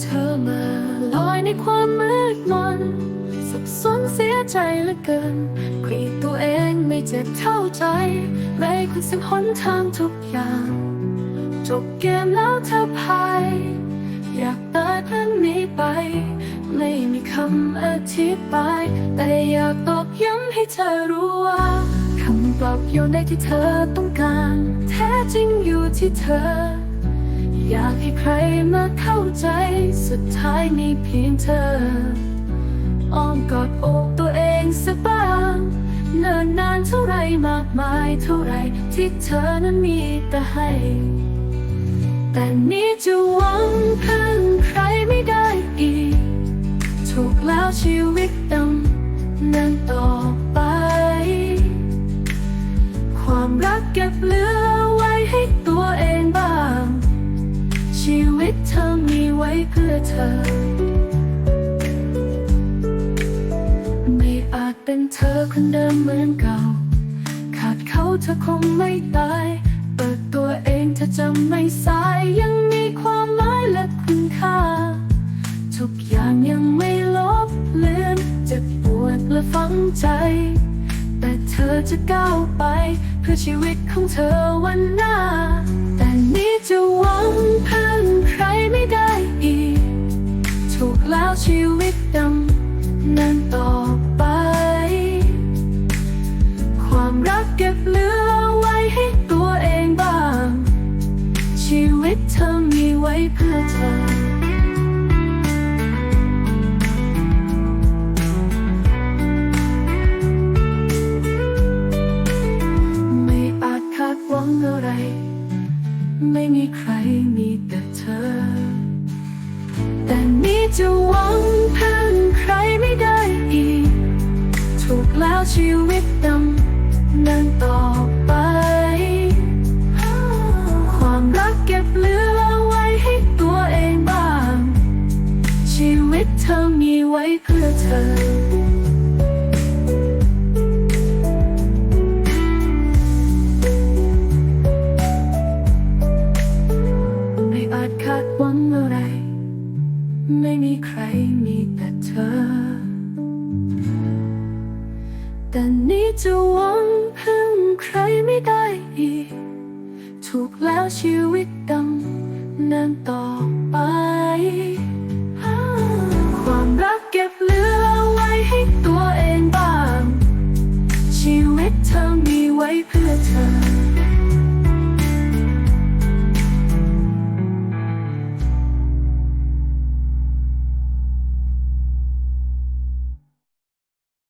เธอมาลอยในความมืดมนสับสนเสียใจเหลือเกินกรีดตัวเองไม่เจ็บเท่าใจไรคุณเสียงหนทางทุกอย่างจบเกมแล้วเธอพายอยากตัดมันนี้ไป ไม่มีคำอธิบาย แต่อยากตอกย้ำให้เธอรู้ว่าคำตอบอยู่ในที่เธอต้องการ แท้จริงอยู่ที่เธอ อยากให้ใครมาเข้าใจ สุดท้ายมีเพียงเธอ อ้อมกอดอกตัวเองสักบ้างเนิ่นนานเท่าไรมากมายเท่าไรที่เธอนั้นมีแต่ให้ แต่นี้จะหวังพึ่งใครไม่ได้อีก ถูกแล้วชีวิตดำเนินต่อไป ความรักเก็บเหลือ วิตเธอมีไว้เพื่อเธอ ไม่อาจเป็นเธอคนเดิมเหมือนเก่า ขาดเขาเธอคงไม่ตาย เปิดตัวเองเธอจะไม่สาย ยังมีความหมายและคุณค่า ทุกอย่างยังไม่ลบเลือนเจ็บปวดและฝังใจแต่เธอจะก้าวไป เพื่อชีวิตของเธอวันหน้า แต่นี้จะหวังเพึ่ง ชีวิตดำเนินต่อไป ความรักเก็บเหลือไว้ให้ตัวเองบ้าง ชีวิตเธอมีไว้เพื่อเธอไม่อาจคาดหวังอะไร ไม่มีใคร แต่นี้จะหวังพึ่งใครไม่ได้อีก ถูกแล้วชีวิตดำเนินต่อไป ความรักเก็บเหลือไว้ให้ตัวเองบ้าง ชีวิตเธอมีไว้เพื่อเธอ ไม่มีใครมีแต่เธอ แต่นี้จะหวังพึ่งใครไม่ได้อีก ถูกแล้วชีวิตดำเนินต่อไป